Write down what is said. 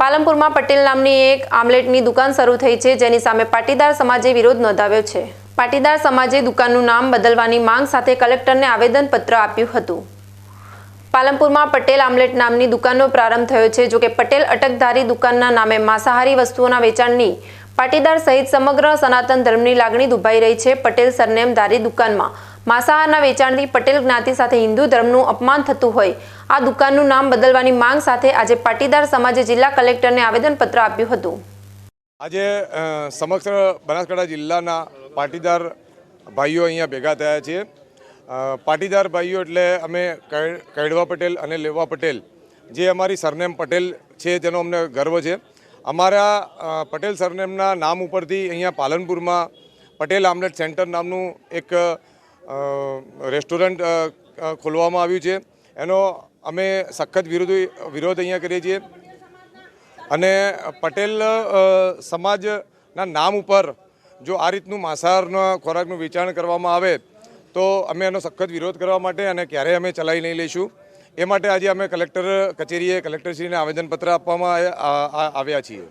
પાલનપુરમાં પટેલ નામની એક આમલેટની દુકાન શરૂ થઈ છે, જેની સામે પાટીદાર સમાજે વિરોધ નોંધાવ્યો છે. પાટીદાર સમાજે દુકાનનું નામ બદલવાની માંગ સાથે કલેક્ટરને આવેદનપત્ર આપ્યું હતું. પાલનપુરમાં પટેલ આમલેટ નામની દુકાનનો પ્રારંભ થયો છે, જોકે પટેલ અટકધારી દુકાનના નામે માંસાહારી વસ્તુઓના વેચાણની પાટીદાર સહિત સમગ્ર સનાતન ધર્મની લાગણી દુભાઈ રહી છે. પટેલ સરનેમધારી દુકાનમાં માંસાહારના વેચાણથી પટેલ જ્ઞાતિ સાથે હિન્દુ ધર્મનું અપમાન થતું હોય. આ દુકાનનું નામ બદલવાની માંગ સાથે આજે પાટીદાર સમાજે જિલ્લા કલેક્ટરને આવેદનપત્ર આપ્યું હતું. આજે સમગ્ર બનાસકાંઠા જિલ્લાના પાટીદાર ભાઈઓ અહીંયા ભેગા થયા છીએ પાટીદાર ભાઈઓ એટલે અમે કૈડવા પટેલ અને લેવા પટેલ, જે અમારી સરનેમ પટેલ છે તેનો અમને ગર્વ છે. અમારા પટેલ સરનેમના નામ ઉપરથી અહીંયા પાલનપુરમાં પટેલ આમલેટ સેન્ટર નામનું એક રેસ્ટોરન્ટ ખોલવામાં આવ્યું છે. એનો અમે સખત વિરોધ વિરોધ અહીંયા કરીએ છીએ. અને પટેલ સમાજના નામ ઉપર જો આ રીતનું માંસાહારના ખોરાકનું વેચાણ કરવામાં આવે, તો અમે એનો સખત વિરોધ કરવા માટે અને ક્યારેય અમે ચલાવી નહીં લઈશું. એ માટે આજે અમે કલેક્ટર કચેરીએ કલેક્ટરશ્રીને આવેદનપત્ર આપવામાં આવ્યા છીએ.